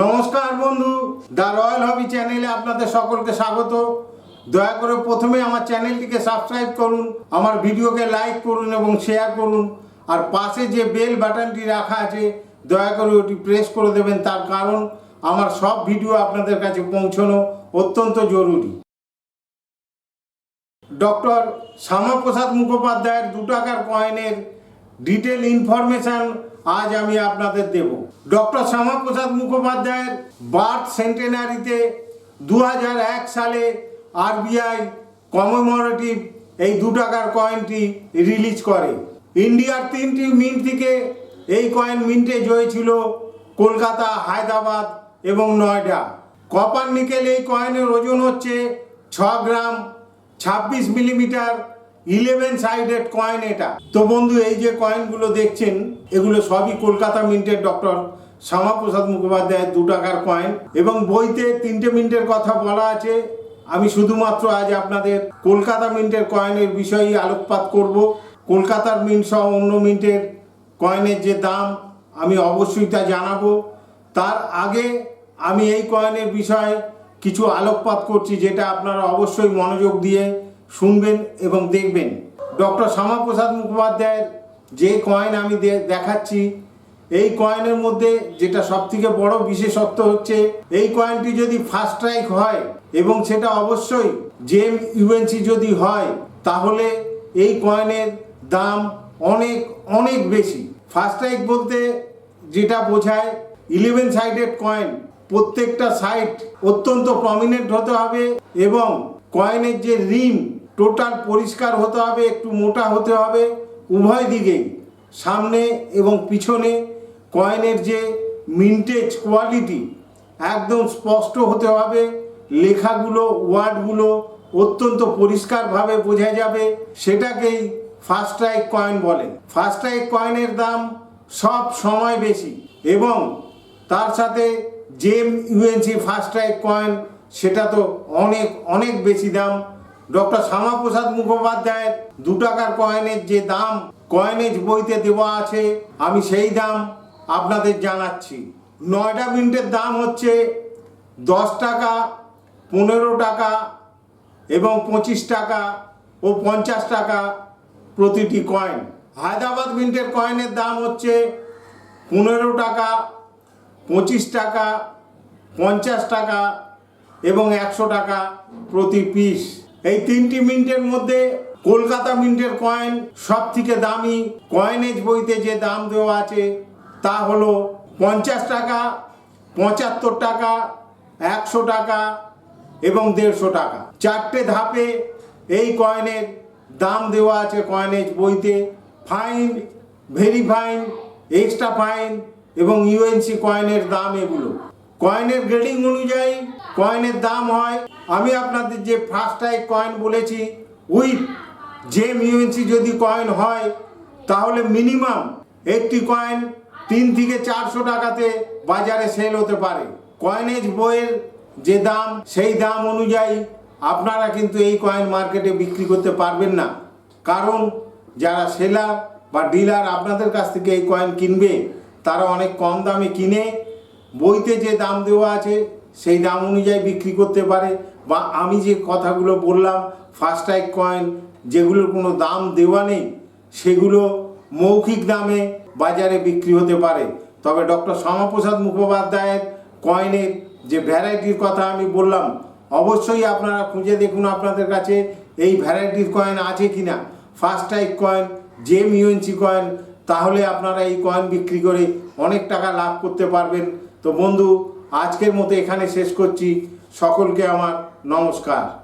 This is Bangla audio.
নমস্কার বন্ধু, দ্য রয়্যাল হবি চ্যানেলে আপনাদের সকলকে স্বাগত। দয়া করে প্রথমে আমার চ্যানেলটিকে সাবস্ক্রাইব করুন, আমার ভিডিওকে লাইক করুন এবং শেয়ার করুন, আর পাশে যে বেল বাটনটি রাখা আছে, দয়া করে ওটি প্রেস করে দেবেন, তার কারণ আমার সব ভিডিও আপনাদের কাছে পৌঁছানো অত্যন্ত জরুরি। ডক্টর শ্যামাপ্রসাদ মুখোপাধ্যায়ের দু টাকার কয়েনের ডিটেল ইনফরমেশন আজ আমি আপনাদের দেব। ডক্টর শ্যামাপ্রসাদ মুখোপাধ্যায়ের বার্থ সেন্টেনারিতে দু হাজার এক সালে আরবিআই কমেমোরেটিভ এই দু টাকার কয়েনটি রিলিজ করে। ইন্ডিয়ার তিনটি মিন্ট থেকে এই কয়েন মিন্টেজ হয়েছিল কলকাতা, হায়দ্রাবাদ এবং নয়ডা। কপার নিকেল এই কয়েনের ওজন হচ্ছে ছ গ্রাম ছাব্বিশ মিলিমিটার ইলেভেন সাইডেড কয়েন এটা। তো বন্ধু, এই যে কয়েনগুলো দেখছেন, এগুলো সবই কলকাতা মিন্টের ডক্টর শ্যামাপ্রসাদ মুখোপাধ্যায়ের দু টাকার কয়েন এবং বইতে তিনটে মিনিটের কথা বলা আছে। আমি শুধুমাত্র আজ আপনাদের কলকাতা মিন্টের কয়েনের বিষয়েই আলোকপাত করব। কলকাতার মিন্ট সহ অন্য মিন্টের কয়েনের যে দাম, আমি অবশ্যই তা জানাব। তার আগে আমি এই কয়েনের বিষয়ে কিছু আলোকপাত করছি, যেটা আপনারা অবশ্যই মনোযোগ দিয়ে শুনবেন এবং দেখবেন। ডক্টর শ্যামাপ্রসাদ মুখোপাধ্যায়ের যে কয়েন আমি দেখাচ্ছি, এই কয়েনের মধ্যে যেটা সব থেকে বড় বিশেষত্ব হচ্ছে, এই কয়েনটি যদি ফার্স্ট স্ট্রাইক হয় এবং সেটা অবশ্যই জেম ইউএনসি যদি হয়, তাহলে এই কয়েনের দাম অনেক অনেক বেশি। ফার্স্ট স্ট্রাইক বলতে যেটা বোঝায় ইলেভেন সাইডেড কয়েন প্রত্যেকটা সাইড অত্যন্ত প্রমিনেন্ট হতে হবে এবং কয়েনের যে রিম টোটাল পরিষ্কার হতে হবে, একটু মোটা হতে হবে, উভয় দিকেই, সামনে এবং পিছনে কয়েনের যে মিন্টেজ কোয়ালিটি একদম স্পষ্ট হতে হবে, লেখাগুলো, ওয়ার্ডগুলো অত্যন্ত পরিষ্কারভাবে বোঝা যাবে, সেটাকেই ফার্স্ট স্ট্রাইক কয়েন বলে। ফার্স্ট স্ট্রাইক কয়েনের দাম সব সময় বেশি এবং তার সাথে gem UNC first strike coin সেটা তো অনেক অনেক বেশি দাম। ডক্টর শ্যামাপ্রসাদ মুখোপাধ্যায়ের দু টাকার কয়েনের যে দাম, কয়েনেজ বইতে দেওয়া আছে, আমি সেই দাম আপনাদের জানাচ্ছি। নয়টা মিনিটের দাম হচ্ছে দশ টাকা, পনেরো টাকা এবং পঁচিশ টাকা ও পঞ্চাশ টাকা প্রতিটি কয়েন। হায়দ্রাবাদ মিন্টের কয়েনের দাম হচ্ছে পনেরো টাকা, পঁচিশ টাকা, পঞ্চাশ টাকা এবং একশো টাকা প্রতি পিস। এই তিনটি মিন্টের মধ্যে কলকাতা মিন্টের কয়েন সব থেকে দামি কয়েনেজ বইতে যে দাম দেওয়া আছে, তা হলো পঞ্চাশ টাকা, পঁচাত্তর টাকা, একশো টাকা এবং দেড়শো টাকা। চারটে ধাপে এই কয়েনের দাম দেওয়া আছে কয়েনেজ বইতে। Fine very fine extra fine এবং ইউএনসি কয়েনের দাম এগুলো। কয়েনের গ্রেডিং অনুযায়ী কয়েনের দাম হয়। আমি আপনাদের যে ফার্স্ট টাইপ কয়েন বলেছি উইথ জেম ইউএনসি যদি কয়েন হয়, তাহলে মিনিমাম একটি কয়েন তিন থেকে চারশো টাকাতে বাজারে সেল হতে পারে। কয়েনেজ বইয়ের যে দাম, সেই দাম অনুযায়ী আপনারা কিন্তু এই কয়েন মার্কেটে বিক্রি করতে পারবেন না। কারণ যারা সেলার বা ডিলার আপনাদের কাছ থেকে এই কয়েন কিনবে, তারা অনেক কম দামে কিনে বইতে যে দাম দেওয়া আছে, সেই দাম অনুযায়ী বিক্রি করতে পারে। বা আমি যে কথাগুলো বললাম ফার্স্ট টাইক কয়েন যেগুলোর কোনো দাম দেওয়া নেই, সেগুলো মৌখিক দামে বাজারে বিক্রি হতে পারে। তবে ডক্টর শ্যামাপ্রসাদ মুখোপাধ্যায়ের কয়েনের যে ভ্যারাইটির কথা আমি বললাম, অবশ্যই আপনারা খুঁজে দেখুন আপনাদের কাছে এই ভ্যারাইটির কয়েন আছে কিনা। First type coin gem UNC coin তাহলে আপনারা এই কয়েন বিক্রি করে অনেক টাকা লাভ করতে পারবেন। তো বন্ধু আজকের মতো এখানে শেষ করছি। সকলকে আমার নমস্কার।